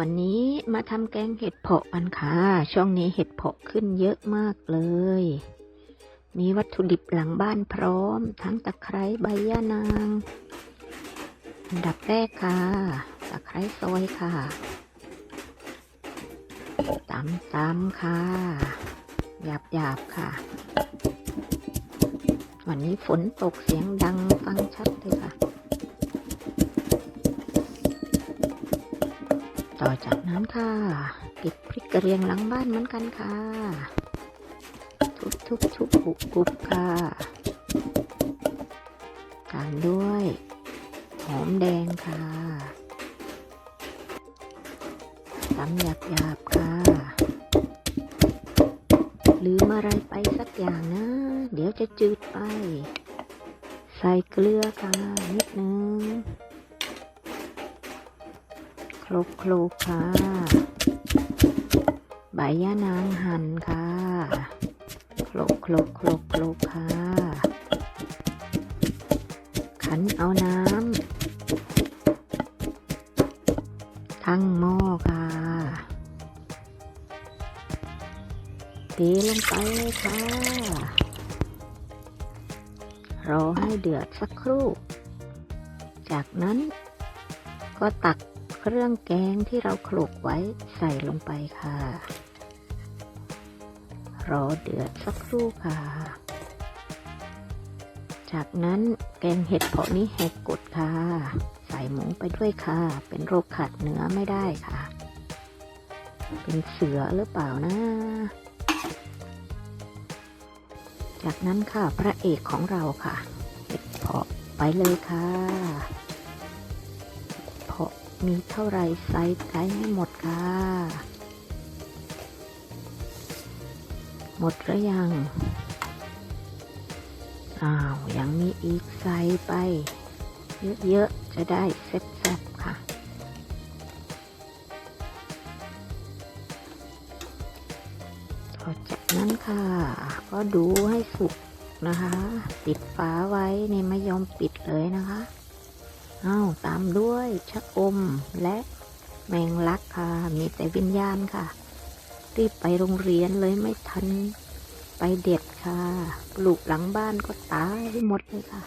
วันนี้มาทำแกงเห็ดเผาะกันค่ะ ช่วงนี้เห็ดเผาะขึ้นเยอะมากเลย มีวัตถุดิบหลังบ้านพร้อม ทั้งตะไคร้ใบย่านาง อันดับแรกค่ะ ตะไคร้ซอยค่ะตำตำค่ะ หยาบหยาบค่ะ วันนี้ฝนตกเสียงดังฟังชัดเลยค่ะ ต่อจากนั้นค่ะเก็บพริกกระเรียงหลังบ้านเหมือนกันค่ะ ทุบทุบทุบปุบปุบค่ะตามด้วยหอมแดงค่ะตำหยาบหยาบๆค่ะลืมอะไรไปสักอย่างนะ เดี๋ยวจะจืดไป ใส่เกลือค่ะนิดนึง คลกโคลกค่ะ ใบย่านางหั่นค่ะคลกโคลกโคลกโคลกค่ะ ขันเอาน้ำทั้งหม้อค่ะเทลงไปเลยค่ะ รอให้เดือดสักครู่ จากนั้นก็ตัก เครื่องแกงที่เราโขลกไว้ใส่ลงไปค่ะ รอเดือดสักครู่ค่ะ จากนั้นแกงเห็ดเผาะนี้แหกกดค่ะ ใส่หมูไปด้วยค่ะ เป็นโรคขาดเนื้อไม่ได้ค่ะ เป็นเสือหรือเปล่านะ จากนั้นค่ะพระเอกของเราค่ะ เห็ดเผาะไปเลยค่ะ มีเท่าไรใส่ไปให้หมดค่ะ หมดหรือยัง อ้าว ยังมีอีกใส่ไป เยอะๆ จะได้เซ็ตๆค่ะ ต่อจากนั้นค่ะ ก็ดูให้สุกนะคะ ปิดฝาไว้นี่ไม่ยอมปิดเลยนะคะ อ้าวตามด้วยชะอมและแมงลักค่ะ มีแต่วิญญาณค่ะ รีบไปโรงเรียนเลยไม่ทัน ไปเด็ดค่ะ ปลูกหลังบ้านก็ตายหมดเลยค่ะ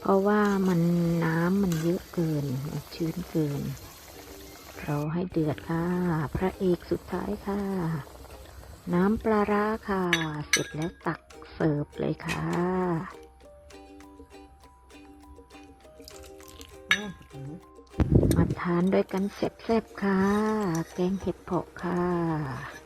เพราะว่ามันน้ำมันเยอะเกิน ชื้นเกิน เราให้เดือดค่ะ พระเอกสุดท้ายค่ะ น้ำปลาร้าค่ะ เสร็จแล้วตักเสิร์ฟเลยค่ะ มาทานด้วยกันแซ่บๆค่ะ แกงเห็ดเผาะค่ะ